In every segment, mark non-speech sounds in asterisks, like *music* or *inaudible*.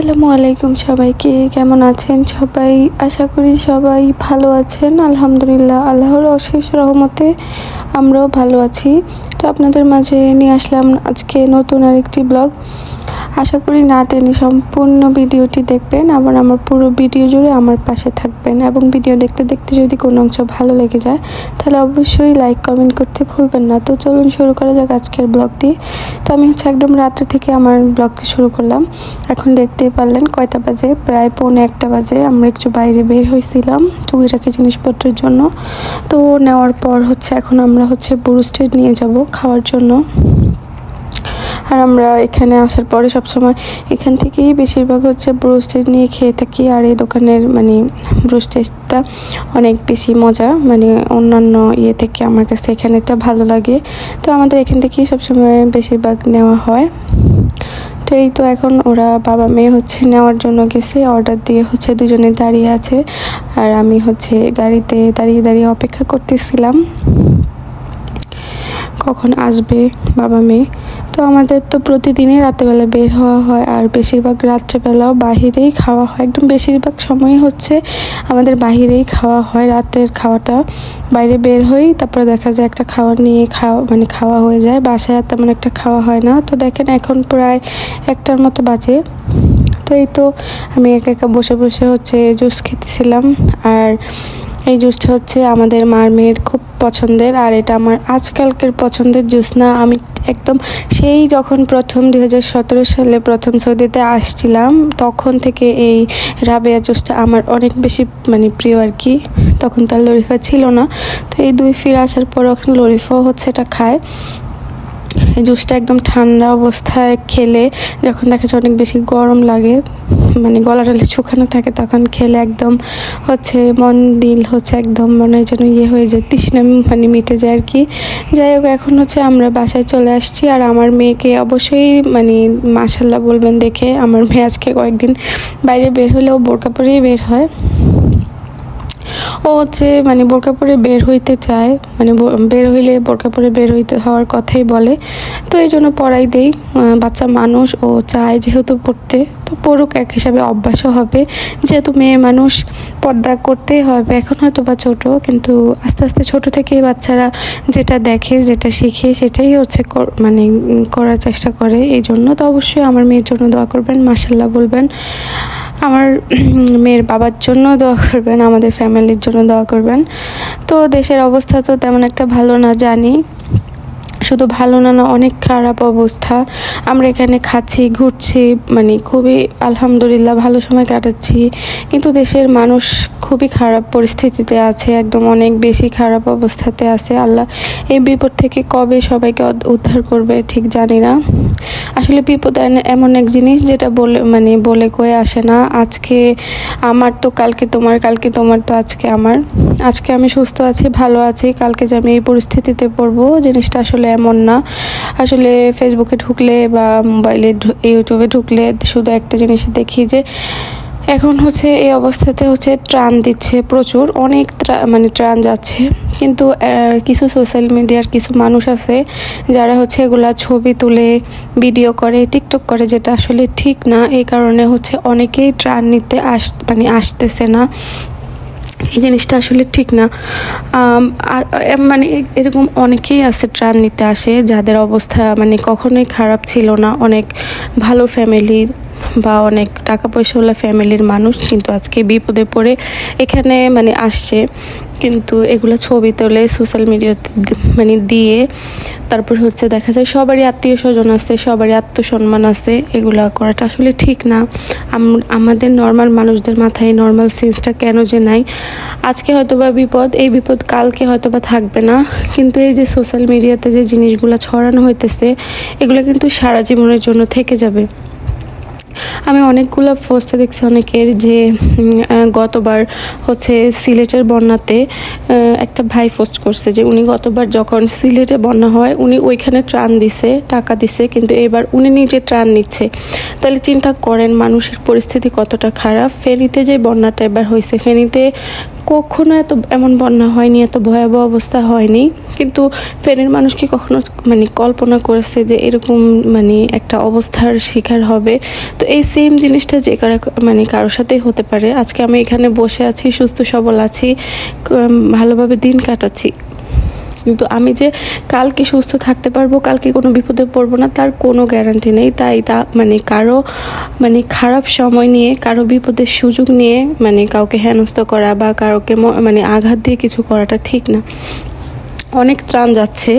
আসসালামু আলাইকুম সবাইকে, কেমন আছেন সবাই? আশা করি সবাই ভালো আছেন, আলহামদুলিল্লাহ, আল্লাহর অশেষ রহমতে আমরাও ভালো আছি। তো আপনাদের মাঝে নিয়ে আসলাম আজকে নতুন আরেকটি ব্লগ। আশা করি না টেনে সম্পূর্ণ ভিডিওটি দেখবেন, আবার আমার পুরো ভিডিও জুড়ে আমার পাশে থাকবেন এবং ভিডিও দেখতে দেখতে যদি কোনো অংশ ভালো লেগে যায়, তাহলে অবশ্যই লাইক, কমেন্ট করতে ভুলবেন না। তো চলুন শুরু করা যাক আজকের ব্লগটি। তো আমি হচ্ছে একদম রাত্রে থেকে আমার ব্লগটি শুরু করলাম। এখন দেখতেই পারলেন কয়টা বাজে? প্রায় পৌনে একটা বাজে। আমরা একটু বাইরে বের হয়েছিলাম টুকিটাকি জিনিসপত্রের জন্য। তো নেওয়ার পর হচ্ছে এখন আমরা হচ্ছে বুরু স্ট্রিট নিয়ে যাব খাওয়ার জন্য। আর আমরা এখানে আসার পরে সবসময় এখান থেকেই বেশিরভাগ হচ্ছে ব্রোস্টেড নিয়ে খেয়ে থাকি। আর এই দোকানের মানে ব্রোস্টেডটা অনেক বেশি মজা। মানে অন্যান্য ইয়ে থেকে আমার কাছে এখানেটা ভালো লাগে। তো আমাদের এখান থেকেই সবসময় বেশিরভাগ নেওয়া হয়। তো এই তো এখন ওরা বাবা মেয়ে হচ্ছে নেওয়ার জন্য গেছে। অর্ডার দিয়ে হচ্ছে দুজনে দাঁড়িয়ে আছে। আর আমি হচ্ছে গাড়িতে দাঁড়িয়ে দাঁড়িয়ে অপেক্ষা করতেছিলাম। কখন আসবে বাবা মেয়ে? তো আমাদের তো প্রতিদিনই রাতেবেলা বের হওয়া হয়, আর বেশিরভাগ রাত্রেবেলাও বাহিরেই খাওয়া হয়। একদম বেশিরভাগ সময় হচ্ছে আমাদের বাহিরেই খাওয়া হয়, রাতের খাওয়াটা। বাইরে বের হই, তারপরে দেখা যায় একটা খাওয়া নিয়ে খাওয়া মানে খাওয়া হয়ে যায়। বাসায় আর তেমন একটা খাওয়া হয় না। তো দেখেন এখন প্রায় একটার মতো বাজে। তো এই তো আমি একা একা বসে বসে হচ্ছে জুস খেতেছিলাম। আর এই জুসটা হচ্ছে আমাদের মার মেয়ের খুব পছন্দের, আর এটা আমার আজকালকের পছন্দের জুস না। আমি একদম সেই যখন প্রথম দু হাজার সতেরো সালে প্রথম সৌদিতে আসছিলাম, তখন থেকে এই রাবেয়া জুসটা আমার অনেক বেশি মানে প্রিয় আর কি। তখন তার লরিফা ছিল না। তো এই দুই ফিরে আসার পর এখন লরিফাও হচ্ছে এটা খায়। জুসটা একদম ঠান্ডা অবস্থায় খেলে যখন দেখা অনেক বেশি গরম লাগে মানে গলা টলে শুকানো থাকে, তখন খেলে একদম হচ্ছে মন দিল হচ্ছে একদম মনে হয় যেন ইয়ে হয়ে যায়, তৃষ্ণা মানে মিটে যায় আর কি। যাই হোক, এখন হচ্ছে আমরা বাসায় চলে আসছি আর আমার মেয়েকে অবশ্যই মানে মাসাল্লাহ বলবেন দেখে, আমার মেয়ে আজকে কয়েকদিন বাইরে বের হলেও বোরকা পরেই বের হয়। ও হচ্ছে মানে বোরকা পরে বের হইতে চায় মানে বের হইলে বোরকা পরে বের হইতে হওয়ার কথাই বলে। তো এই জন্য পড়াই দেই। বাচ্চা মানুষ, ও চায় যেহেতু পড়তে, তো পড়ুক এক হিসাবে অভ্যাসও হবে। যেহেতু মেয়ে মানুষ, পর্দা করতেই হবে। এখন হয়তো বা ছোটো, কিন্তু আস্তে আস্তে ছোট থেকেই বাচ্চারা যেটা দেখে, যেটা শিখে, সেটাই হচ্ছে মানে করার চেষ্টা করে। এই জন্য তো অবশ্যই আমার মেয়ের জন্য দোয়া করবেন মাসাল্লাহ বলবেন। আমার মেয়ের বাবার জন্য দোয়া করবেন, আমাদের ফ্যামিলির জন্য দোয়া করবেন। তো দেশের অবস্থা তো তেমন একটা ভালো না জানি। শুধু ভালো না না, অনেক খারাপ অবস্থা। আমরা এখানে খাচ্ছি, ঘুরছি মানে খুবই আলহামদুলিল্লাহ ভালো সময় কাটাচ্ছি। কিন্তু দেশের মানুষ খুবই খারাপ পরিস্থিতিতে আছে, একদম অনেক বেশি খারাপ অবস্থাতে আছে। আল্লাহ এই বিপদ থেকে কবে সবাইকে উদ্ধার করবে ঠিক জানি না। আসলে বিপদ এমন এক জিনিস যেটা বলে মানে বলে কয়ে আসে না, আজকে আমার তো, কালকে তোমার কালকে তোমার তো আজকে আমার। আজকে আমি সুস্থ আছি, ভালো আছি, কালকে যে আমি এই পরিস্থিতিতে পড়ব, জিনিসটা আসলে এমন না। আসলে ফেসবুকে ঢুকলে বা মোবাইলে ইউটিউবে ঢুকলে শুধু একটা জিনিস দেখি যে, এখন হচ্ছে এই অবস্থাতে হচ্ছে ট্রান দিচ্ছে প্রচুর, অনেক মানে ট্রান যাচ্ছে। কিন্তু কিছু সোশ্যাল মিডিয়ার কিছু মানুষ আছে যারা হচ্ছে এগুলা ছবি তুলে ভিডিও করে টিকটক করে, যেটা আসলে ঠিক না। এই কারণে হচ্ছে অনেকেই ট্রান নিতে আস মানে আসতেছে না। এই জিনিসটা আসলে ঠিক না। মানে এরকম অনেকেই আছে ট্রান নিতে আসে, যাদের অবস্থা মানে কখনোই খারাপ ছিল না। অনেক ভালো ফ্যামিলির বা অনেক টাকা পয়সাওয়ালা ফ্যামিলির মানুষ কিন্তু আজকে বিপদে পড়ে এখানে মানে আসছে। কিন্তু এগুলো ছবি তোলে সোশ্যাল মিডিয়াতে মানে দিয়ে তারপর হচ্ছে দেখা যায় সবারই আত্মীয় স্বজন আছে, সবারই আত্মসম্মান আছে, এগুলো করাটা আসলে ঠিক না। আমাদের নর্মাল মানুষদের মাথায় নর্মাল সেন্সটা কেন যে নাই? আজকে হয়তো বা বিপদ, এই বিপদ কালকে হয়তো বা থাকবে না। কিন্তু এই যে সোশ্যাল মিডিয়াতে যে জিনিসগুলো ছড়ানো হইতেছে, এগুলো কিন্তু সারা জীবনের জন্য থেকে যাবে। আমি অনেকগুলো পোস্টে দেখছি অনেকের যে গতবার হচ্ছে সিলেটের বন্যাতে একটা ভাই পোস্ট করছে যে উনি গতবার যখন সিলেটে বন্যা হয়, উনি ওইখানে ত্রাণ দিছে, টাকা দিছে, কিন্তু এবার উনি নিজে ত্রাণ নিচ্ছে। তাহলে চিন্তা করেন মানুষের পরিস্থিতি কতটা খারাপ। ফেরিতে যে বন্যাটা এবার হয়েছে, ফেনীতে কখনো এত এমন বন্যা হয়নি, এত ভয়াবহ অবস্থা হয়নি। কিন্তু ফেনীর মানুষ কি কখনো মানে কল্পনা করেছে যে এরকম মানে একটা অবস্থার শিকার হবে? তো এই সেম জিনিসটা যে কারও মানে কারোর সাথেই হতে পারে। আজকে আমি এখানে বসে আছি, সুস্থ, সবল আছি ভালোভাবে দিন কাটাচ্ছি। কিন্তু আমি যে কালকে সুস্থ থাকতে পারব কালকে কোনো বিপদে পড়ব না, তার কোনো গ্যারান্টি নেই। তাই তা মানে কারও মানে খারাপ সময় নিয়ে, কারও বিপদের সুযোগ নিয়ে মানে কাউকে হেনস্থ করা বা কাউকে মানে আঘাত দিয়ে কিছু করাটা ঠিক না। অনেক ত্রাণ যাচ্ছে।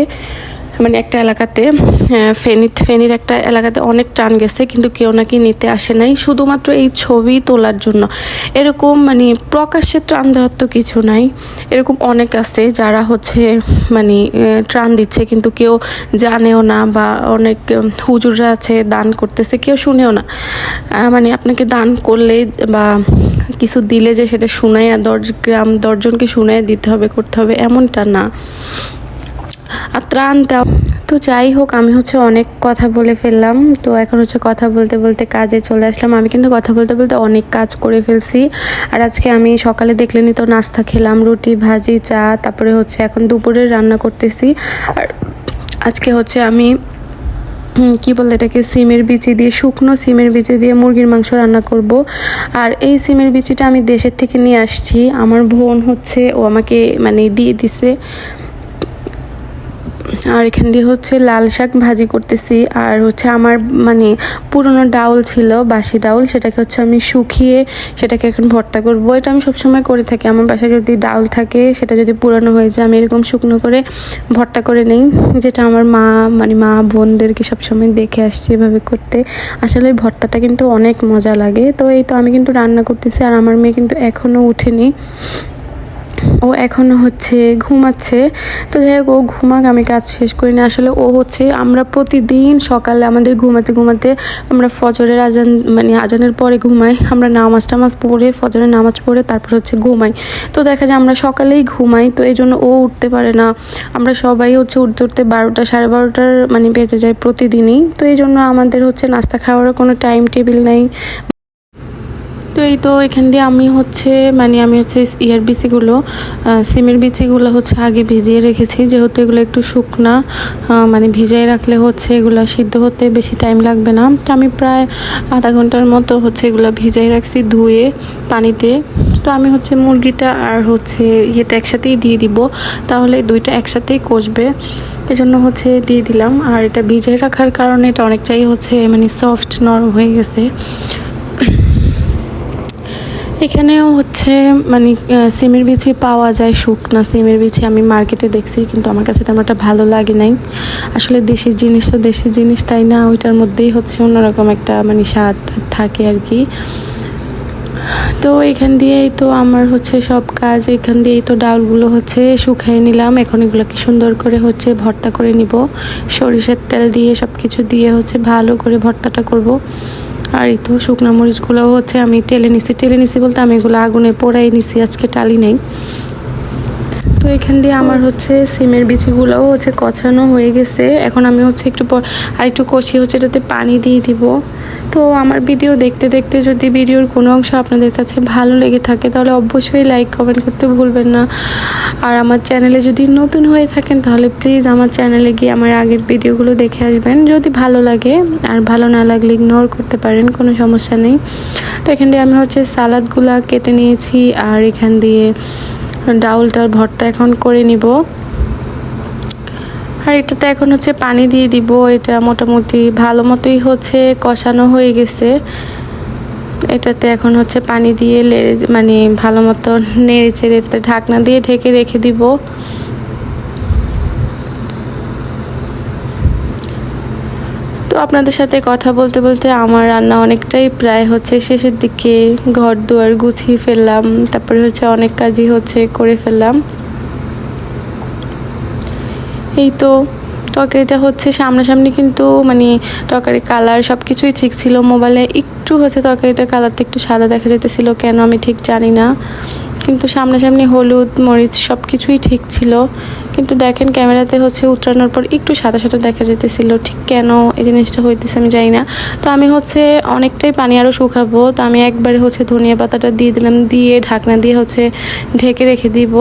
মানে একটা এলাকাতে আহ, ফেনী ফেনীর একটা এলাকাতে অনেক টান গেছে কিন্তু কেউ নাকি নিতে আসে নাই। শুধুমাত্র এই ছবি তোলার জন্য। এরকম মানে প্রকাশ্যে ত্রাণ দেওয়ার তো কিছু নাই। এরকম অনেক আছে যারা হচ্ছে মানে ত্রাণ দিচ্ছে কিন্তু কেউ জানেও না বা অনেক হুজুররা আছে দান করতেছে কেউ শুনেও না। মানে আপনাকে দান করলে বা কিছু দিলে যে সেটা শুনাইয়া দশ গ্রাম দশজনকে শুনাইয়া দিতে হবে করতে হবে এমনটা না। আর ত্রাণ তো যাই হোক, আমি হচ্ছে অনেক কথা বলে ফেললাম। তো এখন হচ্ছে কথা বলতে বলতে কাজে চলে আসলাম। আমি কিন্তু কথা বলতে বলতে অনেক কাজ করে ফেলছি। আর আজকে আমি সকালে দেখলেনি তো নাস্তা খেলাম, রুটি, ভাজি, চা, তারপরে হচ্ছে এখন দুপুরে রান্না করতেছি। আর আজকে হচ্ছে আমি কি বলে এটাকে, সিমের বিচি দিয়ে, শুকনো সিমের বিচি দিয়ে মুরগির মাংস রান্না করব। আর এই সিমের বিচিটা আমি দেশের থেকে নিয়ে আসছি। আমার বোন হচ্ছে, ও আমাকে মানে দিয়ে দিছে। আর এখান দিয়ে হচ্ছে লাল শাক ভাজি করতেছি। আর হচ্ছে আমার মানে পুরনো ডাউল ছিল, বাসি ডাউল, সেটাকে হচ্ছে আমি শুকিয়ে সেটাকে এখন ভর্তা করব। এটা আমি সবসময় করে থাকি। আমার বাসায় যদি ডাউল থাকে, সেটা যদি পুরনো হয়ে যায়, আমি এরকম শুকনো করে ভর্তা করে নেই, যেটা আমার মা মানে মা বোনদেরকে সবসময় দেখে আসছি এভাবে করতে। আসলে ওই ভর্তাটা কিন্তু অনেক মজা লাগে। তো এই তো আমি কিন্তু রান্না করতেছি, আর আমার মেয়ে কিন্তু এখনও উঠেনি। ও এখনও হচ্ছে ঘুমাচ্ছে। তো যাই হোক, ও ঘুমাক, আমি কাজ শেষ করি না আসলে ও হচ্ছে আমরা প্রতিদিন সকালে আমাদের ঘুমাতে ঘুমাতে আমরা ফজরের আজান মানে আজানের পরে ঘুমাই। আমরা নামাজ টামাজ পড়ে, ফজরের নামাজ পড়ে, তারপর হচ্ছে ঘুমাই। তো দেখা যায় আমরা সকালেই ঘুমাই, তো এই জন্য ও উঠতে পারে না। আমরা সবাই হচ্ছে উঠতে উঠতে বারোটা, সাড়ে বারোটার মানে বেজে যায় প্রতিদিনই। তো এই জন্য আমাদের হচ্ছে নাস্তা খাওয়ারও কোনো টাইম টেবিল নেই। তো এই তো এখান দিয়ে আমি হচ্ছে মানে আমি হচ্ছে ইয়ার বিচিগুলো সিমের বিচিগুলো হচ্ছে আগে ভিজিয়ে রেখেছি। যেহেতু এগুলো একটু শুকনা মানে ভিজিয়ে রাখলে হচ্ছে এগুলো সিদ্ধ হতে বেশি টাইম লাগবে না। তো আমি প্রায় আধা ঘণ্টার মতো হচ্ছে এগুলো ভিজাই রাখছি ধুয়ে পানিতে। তো আমি হচ্ছে মুরগিটা আর হচ্ছে ইয়েটা একসাথেই দিয়ে দিব। তাহলে দুইটা একসাথেই কষবে। এজন্য হচ্ছে দিয়ে দিলাম। আর এটা ভিজাই রাখার কারণে এটা অনেকটাই হচ্ছে মানে সফট নরম হয়ে গেছে। এখানেও হচ্ছে মানে সিমের বিচি পাওয়া যায়, শুকনা সিমের বিচি। আমি মার্কেটে দেখছি, কিন্তু আমার কাছে তেমন একটা ভালো লাগে নাই। আসলে দেশের জিনিস তো দেশের জিনিস, তাই না? ওইটার মধ্যেই হচ্ছে অন্যরকম একটা মানে স্বাদ থাকে আর কি। তো এখান দিয়েই তো আমার হচ্ছে সব কাজ, এখান দিয়েই তো ডাউলগুলো হচ্ছে শুকিয়ে নিলাম। এখন এগুলোকে সুন্দর করে হচ্ছে ভর্তা করে নিব। সরিষার তেল দিয়ে সব কিছু দিয়ে হচ্ছে ভালো করে ভর্তাটা করব। আর এই তো শুকনো মরিচগুলো হচ্ছে আমি টেলে নিছি। টেলে নিছি বলতে আমি এগুলো আগুনে পোড়াই নিছি, আজকে টালি নেই। তো এখান দিয়ে আমার হচ্ছে সিমের বিচিগুলোও হচ্ছে কচানো হয়ে গেছে। এখন আমি হচ্ছে একটু আর একটু কষিয়ে হচ্ছে এটাতে পানি দিয়ে দিব। তো আমার ভিডিও দেখতে দেখতে যদি ভিডিওর কোনো অংশ আপনাদের কাছে ভালো লেগে থাকে, তাহলে অবশ্যই লাইক কমেন্ট করতে ভুলবেন না। আর আমার চ্যানেলে যদি নতুন হয়ে থাকেন, তাহলে প্লিজ আমার চ্যানেলে গিয়ে আমার আগের ভিডিওগুলো দেখে আসবেন। যদি ভালো লাগে, আর ভালো না লাগলে ইগনোর করতে পারেন, কোনো সমস্যা নেই। তো এখান দিয়ে আমি হচ্ছে সালাদগুলা কেটে নিয়েছি, আর এখান দিয়ে ডাউলটার ভর্তা এখন করে নিব। আর এটাতে এখন হচ্ছে পানি দিয়ে দিব, এটা মোটামুটি ভালো মতোই হচ্ছে কষানো হয়ে গেছে। এটাতে এখন হচ্ছে পানি দিয়ে লেড়ে মানে ভালো মতো নেড়ে চেড়ে ঢাকনা দিয়ে ঢেকে রেখে দিব। তো আপনাদের সাথে কথা বলতে বলতে আমার রান্না অনেকটাই প্রায় হচ্ছে শেষের দিকে ঘর দুয়ার গুছিয়ে ফেললাম, তারপরে হচ্ছে অনেক কাজই হচ্ছে করে ফেললাম। এই তো, তরকারিটা হচ্ছে সামনাসামনি কিন্তু মানে তরকারির কালার সব কিছুই ঠিক ছিল। মোবাইলে একটু হচ্ছে তরকারিটা কালারটা একটু সাদা দেখা যেতেছিল কেন আমি ঠিক জানি না। কিন্তু সামনাসামনি হলুদ, মরিচ সব কিছুই ঠিক ছিল। কিন্তু দেখেন ক্যামেরাতে হচ্ছে উতরানোর পর একটু সাদা সাদা দেখা যেতেছিল ঠিক কেন এই জিনিসটা হইতেছে আমি জানি না। তো আমি হচ্ছে অনেকটাই পানি আরও শুকাবো। তো আমি একবারে হচ্ছে ধনিয়া পাতাটা দিয়ে দিলাম, দিয়ে ঢাকনা দিয়ে হচ্ছে ঢেকে রেখে দিব।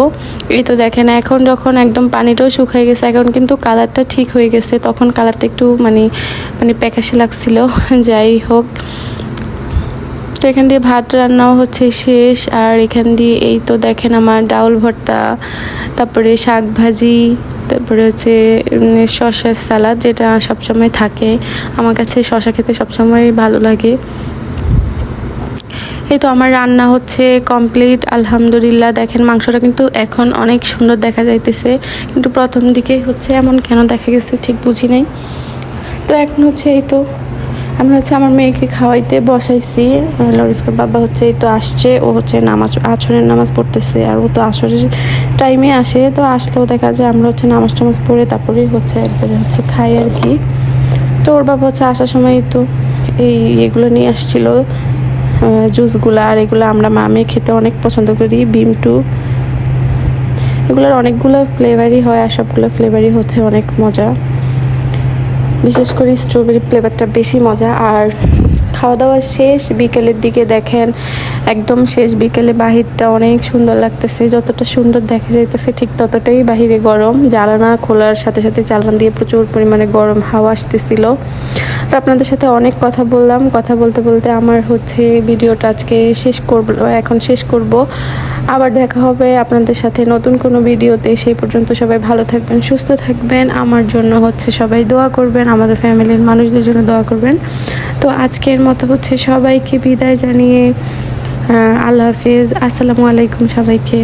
এই তো দেখেন, এখন যখন একদম পানিটাও শুকিয়ে গেছে, এখন কিন্তু কালারটা ঠিক হয়ে গেছে। তখন কালারটা একটু মানে মানে প্যাকাশে লাগছিল। *laughs* যাই হোক। তো এখান দিয়ে ভাত রান্নাও হচ্ছে শেষ। আর এখান দিয়ে এই তো দেখেন আমার ডাউল ভর্তা, তারপরে শাক ভাজি, তারপরে হচ্ছে শসার সালাদ যেটা সবসময় থাকে। আমার কাছে শসা খেতে সবসময় ভালো লাগে। এই তো আমার রান্না হচ্ছে কমপ্লিট, আলহামদুলিল্লাহ। দেখেন মাংসটা কিন্তু এখন অনেক সুন্দর দেখা যাইতেছে। কিন্তু প্রথম দিকে হচ্ছে এমন কেন দেখা গেছে ঠিক বুঝি নাই। তো এখন হচ্ছে এই তো আমি হচ্ছে আমার মেয়েকে খাওয়াইতে বসাইছি লরিফার বাবা হচ্ছে এই তো আসছে, ও হচ্ছে নামাজ আছরের নামাজ পড়তেছে, আর ও তো আসরের টাইমে আসে, তো আসলেও দেখা যায় আমরা হচ্ছে নামাজ টামাজ পড়ে তারপরেই হচ্ছে একবারে হচ্ছে খাই আর কি। তো ওর বাবা হচ্ছে আসার সময় তো এই এগুলো নিয়ে আসছিল জুসগুলো, আর এগুলো আমরা মামে খেতে অনেক পছন্দ করি বিম টু। এগুলোর অনেকগুলো ফ্লেভারই হয় আর সবগুলো ফ্লেভারই হচ্ছে অনেক মজা। বিশেষ করে স্ট্রবেরি ফ্লেভারটা বেশি মজা আর খাওয়া দাওয়া শেষ, বিকেলের দিকে দেখেন একদম শেষ বিকেলে বাহিরটা অনেক সুন্দর লাগতেছে। যতটা সুন্দর দেখা যাইতেছে ঠিক ততটাই বাহিরে গরম। জ্বালানা খোলার সাথে সাথে জ্বালান দিয়ে প্রচুর পরিমাণে গরম হাওয়া আসতেছিল। তো আপনাদের সাথে অনেক কথা বললাম। কথা বলতে বলতে আমার হচ্ছে ভিডিওটা আজকে শেষ করব, এখন শেষ করব। আবার দেখা হবে আপনাদের সাথে নতুন কোনো ভিডিওতে। সেই পর্যন্ত সবাই ভালো থাকবেন, সুস্থ থাকবেন। আমার জন্য হচ্ছে সবাই দোয়া করবেন, আমাদের ফ্যামিলির মানুষদের জন্য দোয়া করবেন। তো আজকের মতো হচ্ছে সবাইকে বিদায় জানিয়ে আল্লাহ হাফিজ। আসসালামু আলাইকুম সবাইকে।